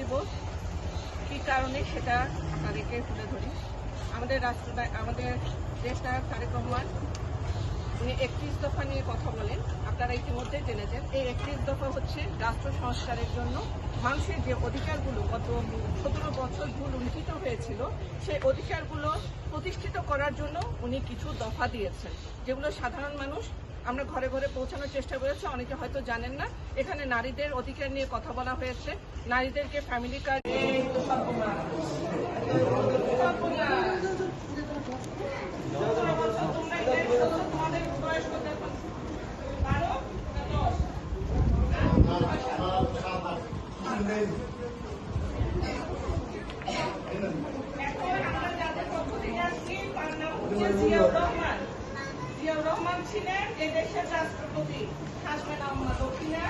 দিব। কি কারণে সেটা আপনাদেরকে তুলে ধরি। আমাদের রাষ্ট্র আমাদের দেশটা তারেক রহমান, উনি একত্রিশ দফা নিয়ে কথা বলেন। আপনারা ইতিমধ্যে জেনেছেন, এই একত্রিশ দফা হচ্ছে রাষ্ট্র সংস্কারের জন্য। মানুষের যে অধিকারগুলো, গত সতেরো বছর ভুল লুণ্ঠিত হয়েছিল, সেই অধিকারগুলো প্রতিষ্ঠিত করার জন্য উনি কিছু দফা দিয়েছেন, যেগুলো সাধারণ মানুষ আমরা ঘরে ঘরে পৌঁছানোর চেষ্টা করেছি, অনেকে হয়তো জানেন না এখানে নারীদের অধিকার নিয়ে কথা বলা হয়েছে নারীদেরকে ফ্যামিলি কার্ড এখন? আমরা যাদের পক্ষ থেকে আসছি তার নাম হচ্ছে রহমান ছিলেন এদেশের রাষ্ট্রপতি হাসবেন আহমদ দক্ষিণা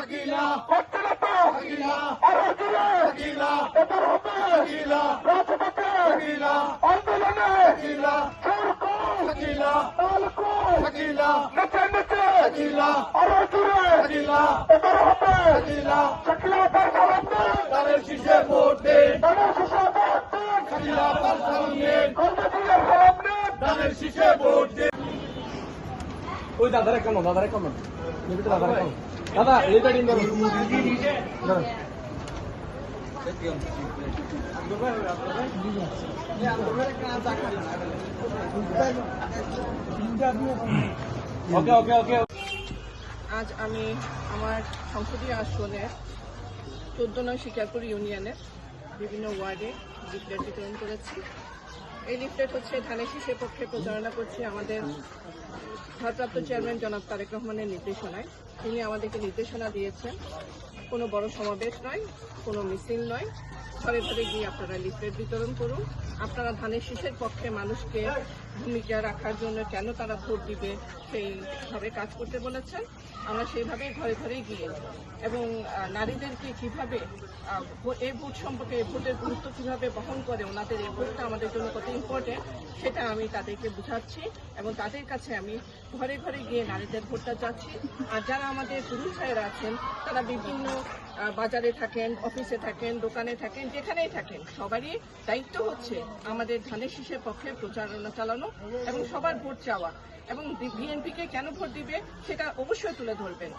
Sakila, Sakila, Sakila, Sakila, Sakila, সাকিলা নেচে নেচে সাকিলা আরও জোরে সাকিলা এবার হবে সাকিলা সাকিলা তার সামনে তাদের শীষে ভোট ওই দাদারে কেমন দাদারে কেমন দাদারে দাদা এই গাড়ি আজ আমি আমার সংসদীয় আসনে চোদ্দ নয় শিকারপুর ইউনিয়নের বিভিন্ন ওয়ার্ডে লিফলেট বিতরণ করেছি। এই লিফলেট হচ্ছে ধানের শীষের পক্ষে প্রচারণা করছি আমাদের ভারপ্রাপ্ত চেয়ারম্যান জনাব তারেক রহমানের নির্দেশনায়। তিনি আমাদেরকে নির্দেশনা দিয়েছেন কোনো বড় সমাবেশ নয়, কোনো মিছিল নয়। ঘরে ঘরে গিয়ে আপনারা লিফলেট বিতরণ করুন। আপনারা ধানের শীষের পক্ষে মানুষকে ভূমিকা রাখার জন্য কেন তারা ভোট দিবে সেইভাবে কাজ করতে বলেছেন। আমরা সেইভাবে ঘরে ঘরে গিয়ে এবং নারীদেরকে কীভাবে এই ভোট সম্পর্কে ভোটের গুরুত্ব কীভাবে বহন করে ওনাদের এই ভোটটা আমাদের জন্য কত ইম্পর্টেন্ট সেটা আমি তাদেরকে বুঝাচ্ছি এবং তাদের কাছে আমি ঘরে ঘরে গিয়ে নারীদের ভোটটা চাচ্ছি। আর যারা আমাদের পুরুষ ভাইয়েরা আছেন, তারা বিভিন্ন বাজারে থাকেন, অফিসে থাকেন, দোকানে থাকেন, যেখানেই থাকেন, সবারই দায়িত্ব হচ্ছে আমাদের ধানের শীষের পক্ষে প্রচারণা চালানো এবং সবার ভোট চাওয়া। এবং বিএনপিকে কেন ভোট দিবে, সেটা অবশ্যই তুলে ধরবেন।